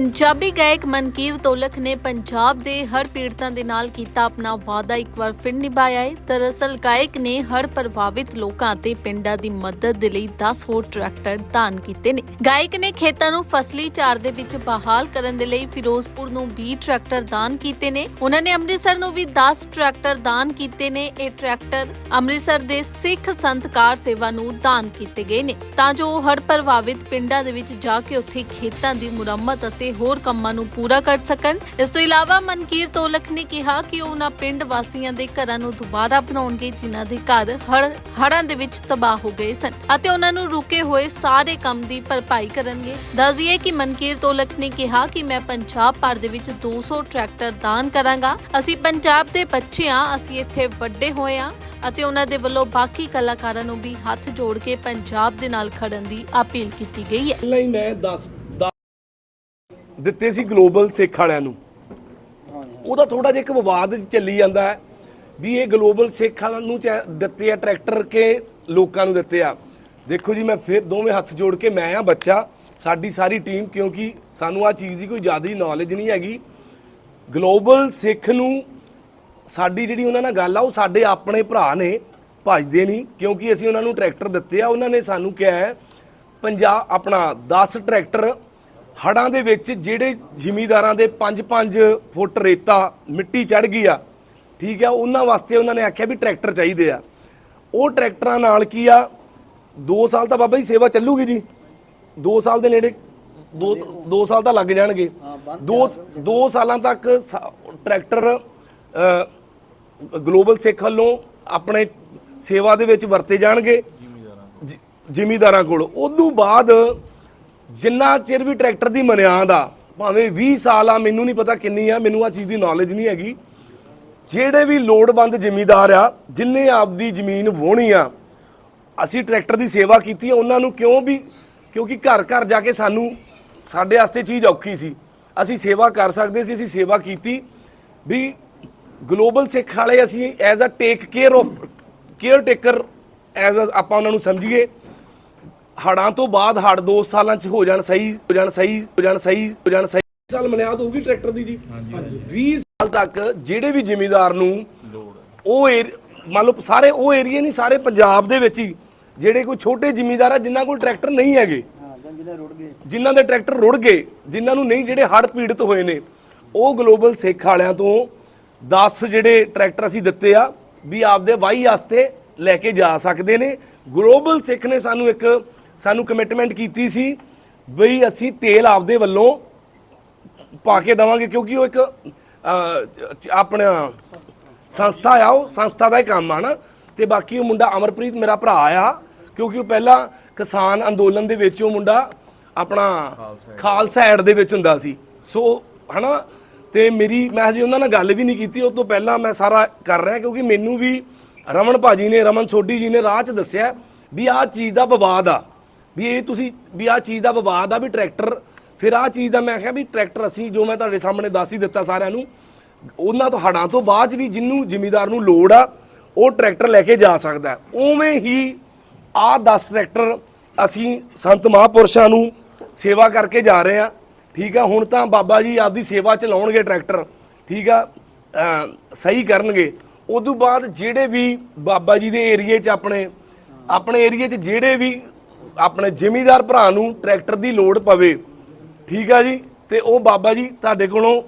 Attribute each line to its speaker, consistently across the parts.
Speaker 1: ਪੰਜਾਬੀ ਗਾਇਕ ਮਨਕੀਰ ਤੋਲਕ ਨੇ ਪੰਜਾਬ ਦੇ ਹਰ ਪੀੜਤਾਂ ਦੇ ਨਾਲ ਕੀਤਾ ਆਪਣਾ ਵਾਅਦਾ ਇੱਕ ਵਾਰ ਫਿਰ ਨਿਭਾਇਆ ਹੈ। ਦਰਅਸਲ ਗਾਇਕ ਨੇ ਹਰ ਪ੍ਰਭਾਵਿਤ ਲੋਕਾਂ ਅਤੇ ਪਿੰਡਾਂ ਦੀ ਮਦਦ ਦੇ ਲਈ 10 ਹੋਰ ਟਰੈਕਟਰ ਦਾਨ ਕੀਤੇ ਨੇ। ਗਾਇਕ ਨੇ ਖੇਤਾਂ ਨੂੰ ਫਸਲੀ ਝਾੜ ਦੇ ਵਿੱਚ ਬਹਾਲ ਕਰਨ ਦੇ ਲਈ ਫਿਰੋਜ਼ਪੁਰ ਨੂੰ 20 ਟਰੈਕਟਰ ਦਾਨ ਕੀਤੇ ਨੇ। ਉਹਨਾਂ ਨੇ ਅੰਮ੍ਰਿਤਸਰ ਨੂੰ ਵੀ 10 ਟਰੈਕਟਰ ਦਾਨ ਕੀਤੇ ਨੇ। ਇਹ ਟਰੈਕਟਰ ਅੰਮ੍ਰਿਤਸਰ ਦੇ ਸਿੱਖ ਸੰਤ ਕਾਰ ਸੇਵਾ ਨੂੰ ਦਾਨ ਕੀਤੇ ਗਏ ਨੇ। ਤਾਂ ਜੋ ਹਰ ਪ੍ਰਭਾਵਿਤ ਪਿੰਡਾਂ ਦੇ ਵਿੱਚ ਜਾ ਕੇ ਉੱਥੇ ਖੇਤਾਂ ਦੀ ਮੁਰੰਮਤ ਅਤੇ ਹੋਰ ਕੰਮਾਂ ਨੂੰ ਪੂਰਾ ਕਰ ਸਕਣ। ਇਸ ਤੋਂ ਇਲਾਵਾ ਮਨਕੀਰ ਤੋਲਕ ਨੇ ਕਿਹਾ ਕਿ ਉਹ ਉਹਨਾਂ ਪਿੰਡ ਵਾਸੀਆਂ ਦੇ ਘਰਾਂ ਨੂੰ ਦੁਬਾਰਾ ਬਣਾਉਣਗੇ, ਜਿਨ੍ਹਾਂ ਦੇ ਘਰ ਹੜ੍ਹ ਹੜ੍ਹਾਂ ਦੇ ਵਿੱਚ ਤਬਾਹ ਹੋ ਗਏ ਸਨ ਅਤੇ ਉਹਨਾਂ ਨੂੰ ਰੁਕੇ ਹੋਏ ਸਾਰੇ ਕੰਮ ਦੀ ਭਰਪਾਈ ਕਰਨਗੇ। ਦੱਸਦੀਏ ਕਿ ਮਨਕੀਰ ਤੋਲਕ ਨੇ ਕਿਹਾ ਕਿ ਮੈਂ ਪੰਜਾਬ ਭਰ ਦੇ ਵਿੱਚ 200 ਟਰੈਕਟਰ ਦਾਨ ਕਰਾਂਗਾ। ਅਸੀਂ ਪੰਜਾਬ ਦੇ ਬੱਚੇ ਆ ਅਸੀਂ ਇੱਥੇ ਵੱਡੇ ਹੋਏ ਆ ਅਤੇ ਉਹਨਾਂ ਦੇ ਵੱਲੋਂ ਬਾਕੀ ਕਲਾਕਾਰਾਂ ਨੂੰ ਵੀ ਹੱਥ ਜੋੜ ਕੇ ਪੰਜਾਬ ਦੇ ਨਾਲ ਖੜਨ ਦੀ ਅਪੀਲ ਕੀਤੀ ਗਈ ਹੈ।
Speaker 2: ਪਹਿਲਾਂ ਹੀ ਮੈਂ 10 ਦਿੱਤੇ ਸੀ ਗਲੋਬਲ ਸਿੱਖ ਵਾਲਿਆਂ ਨੂੰ। ਉਹਦਾ ਥੋੜਾ ਜਿਹਾ ਇੱਕ ਵਿਵਾਦ ਚੱਲੀ ਜਾਂਦਾ ਹੈ ਵੀ ਇਹ ਗਲੋਬਲ ਸਿੱਖ ਵਾਲਿਆਂ ਨੂੰ ਚਾ- ਦਿੱਤੇ ਆ ਟਰੈਕਟਰ ਕੇ ਲੋਕਾਂ ਨੂੰ ਦਿੱਤੇ ਆ। ਦੇਖੋ ਜੀ, ਮੈਂ ਫਿਰ ਦੋਵੇਂ ਹੱਥ ਜੋੜ ਕੇ ਮੈਂ ਆ ਬੱਚਾ। ਸਾਡੀ ਸਾਰੀ ਟੀਮ, ਕਿਉਂਕਿ ਸਾਨੂੰ ਆ ਚੀਜ਼ ਦੀ ਕੋਈ ਜ਼ਿਆਦਾ ਨੌਲੇਜ ਨਹੀਂ ਹੈਗੀ। ਗਲੋਬਲ ਸਿੱਖ ਨੂੰ ਸਾਡੀ ਜਿਹੜੀ ਉਹਨਾਂ ਨਾਲ ਗੱਲ ਆ, ਉਹ ਸਾਡੇ ਆਪਣੇ ਭਰਾ ਨੇ, ਭਜਦੇ ਨਹੀਂ। ਕਿਉਂਕਿ ਅਸੀਂ ਉਹਨਾਂ ਨੂੰ ਟਰੈਕਟਰ ਦਿੱਤੇ ਆ। ਉਹਨਾਂ ਨੇ ਸਾਨੂੰ ਕਿਹਾ ਹੈ ਪੰਜਾਬ ਆਪਣਾ 10 ਟਰੈਕਟਰ ਹੜਾਂ ਦੇ ਵਿੱਚ ਜਿਹੜੇ ਜ਼ਿਮੀਦਾਰਾਂ ਦੇ 5-5 ਫੁੱਟ ਰੇਤਾ ਮਿੱਟੀ ਚੜ ਗਈ ਆ ਠੀਕ ਆ ਉਹਨਾਂ ਵਾਸਤੇ ਉਹਨਾਂ ਨੇ ਆਖਿਆ ਵੀ ਟਰੈਕਟਰ ਚਾਹੀਦੇ ਆ। ਉਹ ਟਰੈਕਟਰਾਂ ਨਾਲ ਕੀ ਆ 2 ਸਾਲ ਤਾਂ ਬਾਬਾ ਜੀ ਸੇਵਾ ਚੱਲੂਗੀ ਜੀ। 2 ਸਾਲ ਦੇ ਨੇੜੇ 2 2 ਸਾਲ ਤਾਂ ਲੱਗ ਜਾਣਗੇ। 2 2 ਸਾਲਾਂ ਤੱਕ ਟਰੈਕਟਰ ਗਲੋਬਲ ਸਿੱਖ ਵੱਲੋਂ ਆਪਣੇ ਸੇਵਾ ਦੇ ਵਿੱਚ ਵਰਤੇ ਜਾਣਗੇ। ਜ਼ਿਮੀਂਦਾਰਾਂ ਕੋਲ। ਉਦੋਂ ਬਾਅਦ ਜਿੰਨਾ ਚਿਰ ਵੀ ਟਰੈਕਟਰ ਦੀ ਮਨਿਆਦ ਆ, ਭਾਵੇਂ 20 ਸਾਲ ਆ, ਮੈਨੂੰ ਨਹੀਂ ਪਤਾ ਕਿੰਨੀ ਆ, ਮੈਨੂੰ ਆ ਚੀਜ਼ ਦੀ ਨੌਲੇਜ ਨਹੀਂ ਹੈਗੀ। ਜਿਹੜੇ ਵੀ ਲੋੜਵੰਦ ਜ਼ਿਮੀਦਾਰ ਆ ਜਿਨਨੇ ਆਪਦੀ ਜ਼ਮੀਨ ਵਾਹੁਣੀ ਆ, ਅਸੀਂ ਟਰੈਕਟਰ ਦੀ ਸੇਵਾ ਕੀਤੀ ਆ, ਉਹਨਾਂ ਨੂੰ ਕਿਉਂ ਵੀ, ਕਿਉਂਕਿ ਘਰ ਘਰ ਜਾ ਕੇ ਸਾਨੂੰ, ਸਾਡੇ ਵਾਸਤੇ ਚੀਜ਼ ਔਖੀ ਸੀ। ਅਸੀਂ ਸੇਵਾ ਕਰ ਸਕਦੇ ਸੀ, ਅਸੀਂ ਸੇਵਾ ਕੀਤੀ। ਵੀ ਗਲੋਬਲ ਸਿੱਖ ਵਾਲੇ ਅਸੀਂ as a take care of caretaker as ਆਪਾਂ ਉਹਨਾਂ ਨੂੰ ਸਮਝੀਏ। ਹੜਾਂ ਤੋਂ ਬਾਅਦ ਹੜ 2 ਸਾਲਾਂ ਚ ਹੋ ਜਾਣ ਸਹੀ ਹੋ ਜਾਣ ਸਹੀ ਹੋ ਜਾਣ ਸਹੀ ਹੋ ਜਾਣ ਸਹੀ। ਸਾਲ ਮਨਿਆਦ ਹੋਊਗੀ ਟਰੈਕਟਰ ਦੀ ਜੀ। 20 ਸਾਲ ਤੱਕ ਜਿਹੜੇ ਵੀ ਜ਼ਿਮੀਦਾਰ ਨੂੰ ਉਹ ਮੰਨ ਲਓ ਸਾਰੇ ਉਹ ਏਰੀਏ ਨਹੀਂ ਸਾਰੇ ਪੰਜਾਬ ਦੇ ਵਿੱਚ ਹੀ ਜਿਹੜੇ ਕੋਈ ਛੋਟੇ ਜ਼ਿਮੀਦਾਰ ਆ ਜਿਨ੍ਹਾਂ ਕੋਲ ਟਰੈਕਟਰ ਨਹੀਂ ਹੈਗੇ। ਜਿਨ੍ਹਾਂ ਦੇ ਟਰੈਕਟਰ ਰੁੜ ਗਏ ਜਿਨ੍ਹਾਂ ਨੂੰ ਨਹੀਂ ਜਿਹੜੇ ਹੜ੍ਹ ਪੀੜਤ ਹੋਏ ਨੇ ਉਹ ਗਲੋਬਲ ਸਿੱਖ ਵਾਲਿਆਂ ਤੋਂ 10 ਜਿਹੜੇ ਟਰੈਕਟਰ ਅਸੀਂ ਦਿੱਤੇ ਆ ਵੀ ਆਪਦੇ ਵਾਹੀ ਵਾਸਤੇ ਲੈ ਕੇ ਜਾ ਸਕਦੇ ਨੇ। ਗਲੋਬਲ ਸਿੱਖ ਨੇ ਸਾਨੂੰ ਇੱਕ ਸਾਨੂੰ ਕਮਿਟਮੈਂਟ ਕੀਤੀ ਸੀ ਬਈ ਅਸੀਂ ਤੇਲ ਆਪਦੇ ਵੱਲੋਂ ਪਾ ਕੇ ਦਵਾਂਗੇ ਕਿਉਂਕਿ ਉਹ ਇੱਕ ਆਪਣਾ ਸੰਸਥਾ ਆ ਉਹ ਸੰਸਥਾ ਦਾ ਹੀ ਕੰਮ ਆ ਨਾ। ਤੇ ਬਾਕੀ ਉਹ ਮੁੰਡਾ ਅਮਰਪ੍ਰੀਤ ਮੇਰਾ ਭਰਾ ਆ ਕਿਉਂਕਿ ਉਹ ਪਹਿਲਾਂ ਕਿਸਾਨ ਅੰਦੋਲਨ ਦੇ ਵਿੱਚ ਉਹ ਮੁੰਡਾ ਆਪਣਾ ਖਾਲਸਾ ਐਡ ਦੇ ਵਿੱਚ ਹੁੰਦਾ ਸੀ। ਸੋ ਹਨਾ? ਤੇ ਮੇਰੀ ਮੈਂ ਹਜੇ ਉਹਨਾਂ ਨਾਲ ਗੱਲ ਵੀ ਨਹੀਂ ਕੀਤੀ ਉਹ ਤੋਂ ਪਹਿਲਾਂ ਮੈਂ ਸਾਰਾ ਕਰ ਰਿਹਾ ਕਿਉਂਕਿ ਮੈਨੂੰ ਵੀ ਰਮਨ ਭਾਜੀ ਨੇ ਰਮਨ ਸੋਢੀ ਜੀ ਨੇ ਰਾਹ 'ਚ ਦੱਸਿਆ ਵੀ ਆਹ ਚੀਜ਼ ਦਾ ਵਿਵਾਦ ਆ। ਵੀ ਇਹ ਤੁਸੀਂ, ਵੀ ਆਹ ਚੀਜ਼ ਦਾ ਵਿਵਾਦ ਆ ਵੀ ਟਰੈਕਟਰ, ਫਿਰ ਆਹ ਚੀਜ਼ ਦਾ ਮੈਂ ਕਿਹਾ ਵੀ ਟਰੈਕਟਰ ਅਸੀਂ ਜੋ ਮੈਂ ਤੁਹਾਡੇ ਸਾਹਮਣੇ ਦੱਸ ਹੀ ਦਿੱਤਾ ਸਾਰਿਆਂ ਨੂੰ, ਉਹਨਾਂ ਤੋਂ ਹੜਾਂ ਤੋਂ ਬਾਅਦ 'ਚ ਵੀ ਜਿੰਨੂੰ ਜ਼ਿਮੀਦਾਰ ਨੂੰ ਲੋੜ ਆ, ਉਹ ਟਰੈਕਟਰ ਲੈ ਕੇ ਜਾ ਸਕਦਾ। ਉਵੇਂ ਹੀ ਆਹ 10 ਟਰੈਕਟਰ ਅਸੀਂ ਸੰਤ ਮਹਾਂਪੁਰਸ਼ਾਂ ਨੂੰ ਸੇਵਾ ਕਰਕੇ ਜਾ ਰਹੇ ਆ। ਠੀਕ ਆ, ਹੁਣ ਤਾਂ ਬਾਬਾ ਜੀ ਆਪਦੀ ਸੇਵਾ ਚ ਲਾਉਣਗੇ ਟਰੈਕਟਰ। ਠੀਕ ਆ ਸਹੀ ਕਰਨਗੇ। ਉਦੋਂ ਬਾਅਦ ਜਿਹੜੇ ਵੀ ਬਾਬਾ ਜੀ ਦੇ ਏਰੀਏ 'ਚ ਆਪਣੇ ਆਪਣੇ ਏਰੀਏ 'ਚ ਜਿਹੜੇ ਵੀ ਆਪਣੇ ਜ਼ਿਮੀਦਾਰ ਭਰਾ ਨੂੰ ਟਰੈਕਟਰ ਦੀ ਲੋੜ ਪਵੇ। ਠੀਕ ਆ ਜੀ? ਤੇ ਉਹ ਬਾਬਾ ਜੀ ਤੁਹਾਡੇ ਕੋਲੋਂ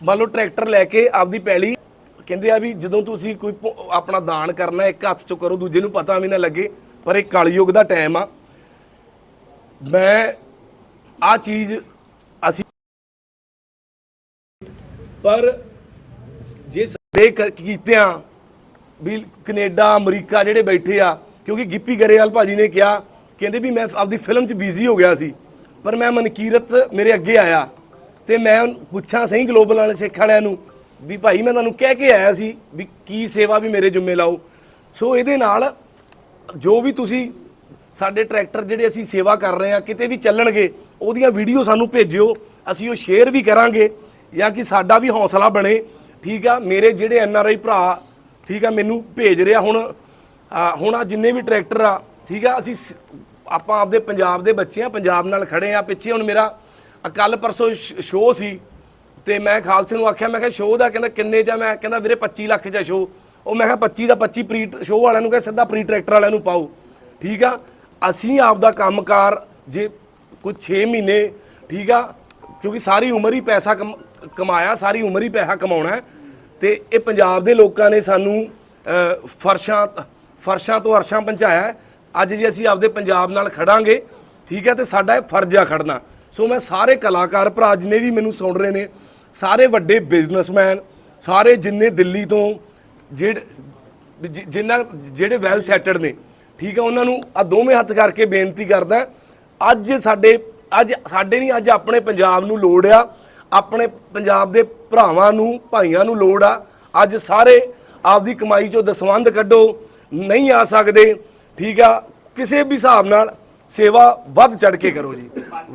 Speaker 2: ਮੰਨ ਲਓ ਟਰੈਕਟਰ ਲੈ ਕੇ ਆਪਦੀ ਪੈਲੀ ਕਹਿੰਦੇ ਆ ਵੀ ਜਦੋਂ ਤੁਸੀਂ ਕੋਈ ਆਪਣਾ ਦਾਨ ਕਰਨਾ ਇੱਕ ਹੱਥ ਚੋਂ ਕਰੋ, ਦੂਜੇ ਨੂੰ ਪਤਾ ਵੀ ਨਾ ਲੱਗੇ, ਪਰ ਇਹ ਕਲਯੁਗ ਦਾ ਟਾਈਮ ਆ। ਮੈਂ ਆ ਚੀਜ਼ ਅਸੀਂ ਪਰ ਜੇ ਸਾਡੇ ਕੀਤਿਆਂ ਵੀ ਕੈਨੇਡਾ, ਅਮਰੀਕਾ ਜਿਹੜੇ ਬੈਠੇ ਆ, ਕਿਉਂਕਿ ਗਿੱਪੀ ਗਰੇਵਾਲ ਭਾਜੀ ਨੇ ਕਿਹਾ ਕਹਿੰਦੇ ਵੀ ਮੈਂ ਆਪਦੀ ਫਿਲਮ 'ਚ ਬਿਜ਼ੀ ਹੋ ਗਿਆ ਸੀ, ਪਰ ਮੈਂ ਮਨਕੀਰਤ ਮੇਰੇ ਅੱਗੇ ਆਇਆ ਤੇ ਮੈਂ ਪੁੱਛਾਂ ਸਹੀ ਗਲੋਬਲ ਵਾਲੇ ਸਿੱਖ ਵਾਲਿਆਂ ਨੂੰ ਵੀ ਭਾਈ ਮੈਂ ਤੁਹਾਨੂੰ ਕਹਿ ਕੇ ਆਇਆ ਸੀ ਵੀ ਕੀ ਸੇਵਾ ਵੀ ਮੇਰੇ ਜੁੰਮੇ ਲਾਓ। ਸੋ ਇਹਦੇ ਨਾਲ ਜੋ ਵੀ ਤੁਸੀਂ ਸਾਡੇ ਟਰੈਕਟਰ ਜਿਹੜੇ ਅਸੀਂ ਸੇਵਾ ਕਰ ਰਹੇ ਹਾਂ, ਕਿਤੇ ਵੀ ਚੱਲਣਗੇ, ਉਹਦੀਆਂ ਵੀਡੀਓ ਸਾਨੂੰ ਭੇਜਿਓ, ਅਸੀਂ ਉਹ ਸ਼ੇਅਰ ਵੀ ਕਰਾਂਗੇ ਜਾਂ ਕਿ ਸਾਡਾ ਵੀ ਹੌਸਲਾ ਬਣੇ। ਠੀਕ ਆ, ਮੇਰੇ ਜਿਹੜੇ ਐਨ ਆਰ ਆਈ ਭਰਾ, ਠੀਕ ਆ, ਮੈਨੂੰ ਭੇਜ ਰਿਹਾ ਹੁਣ ਹੁਣ ਆ ਜਿੰਨੇ ਵੀ ਟਰੈਕਟਰ ਆ ਠੀਕ ਆ, ਅਸੀਂ ਸ- ਆਪਾਂ ਆਪਦੇ ਪੰਜਾਬ ਦੇ ਬੱਚੇ ਆ, ਪੰਜਾਬ ਨਾਲ ਖੜੇ ਆ ਪਿੱਛੇ। ਹੁਣ ਮੇਰਾ ਕੱਲ ਪਰਸੋਂ ਸ਼ੋਅ ਸੀ ਤੇ ਮੈਂ ਖਾਲਸੇ ਨੂੰ ਆਖਿਆ, ਮੈਂ ਕਿਹਾ ਸ਼ੋਅ ਦਾ ਕਹਿੰਦਾ ਕਿੰਨੇ ਚ ਆ? ਮੈਂ ਕਹਿੰਦਾ ਵੀਰੇ 25 ਲੱਖ ਚ ਸ਼ੋਅ ਉਹ ਮੈਂ ਕਿਹਾ 25 ਦਾ 25 ਪ੍ਰੀ ਸ਼ੋਅ ਵਾਲਿਆਂ ਨੂੰ ਕਹੇ, ਸਿੱਧਾ ਪ੍ਰੀ ਟਰੈਕਟਰ ਵਾਲਿਆਂ ਨੂੰ ਪਾਓ। ਠੀਕ ਆ? ਅਸੀਂ ਆਪਦਾ ਕੰਮਕਾਰ ਜੇ ਕੋਈ 6 ਮਹੀਨੇ, ਠੀਕ ਆ? ਕਿਉਂਕਿ ਸਾਰੀ ਉਮਰ ਹੀ ਪੈਸਾ ਕਮ- ਕਮਾਇਆ, ਸਾਰੀ ਉਮਰ ਹੀ ਪੈਸਾ ਕਮਾਉਣਾ ਹੈ। ਤੇ ਇਹ ਪੰਜਾਬ ਦੇ ਲੋਕਾਂ ਨੇ ਸਾਨੂੰ ਫਰਸ਼ਾਂ ਫਰਸ਼ਾਂ ਤੋਂ ਅਰਸ਼ਾਂ ਪਹੁੰਚਾਇਆ ਅੱਜ ਜੇ ਅਸੀਂ ਆਪਦੇ ਪੰਜਾਬ ਨਾਲ ਖੜਾਂਗੇ, ਠੀਕ ਹੈ, ਤੇ ਸਾਡਾ ਇਹ ਫਰਜ਼ ਆ ਖੜਨਾ। ਸੋ ਮੈਂ ਸਾਰੇ ਕਲਾਕਾਰ ਭਰਾ ਜਿਨੇ ਵੀ ਮੈਨੂੰ ਸੁਣ ਰਹੇ ਨੇ, ਸਾਰੇ ਵੱਡੇ ਬਿਜ਼ਨਸਮੈਨ, ਸਾਰੇ ਜਿੰਨੇ ਦਿੱਲੀ ਤੋਂ ਜਿਹੜੇ ਜਿ- ਜਿਨ੍ਹਾਂ ਜਿਹੜੇ ਵੈਲ ਸੈਟਡ ਨੇ, ਠੀਕ ਹੈ, ਉਹਨਾਂ ਨੂੰ ਆ ਦੋਵੇਂ ਹੱਥ ਕਰਕੇ ਬੇਨਤੀ ਕਰਦਾ, ਅੱਜ ਸਾਡੇ ਅੱਜ ਸਾਡੇ ਨਹੀਂ, ਅੱਜ ਆਪਣੇ ਪੰਜਾਬ ਨੂੰ ਲੋੜ ਆ, ਆਪਣੇ ਪੰਜਾਬ ਦੇ ਭਰਾਵਾਂ ਨੂੰ, ਭਾਈਆਂ ਨੂੰ ਲੋੜ ਆ। ਅੱਜ ਸਾਰੇ ਆਪਦੀ ਕਮਾਈ ਚੋਂ ਦਸਵੰਧ ਕੱਢੋ, ਨਹੀਂ ਆ ਸਕਦੇ। ਠੀਕ ਆ ਕਿਸੇ ਵੀ ਹਿਸਾਬ ਨਾਲ ਸੇਵਾ ਵੱਧ ਚੜ ਕੇ ਕਰੋ ਜੀ।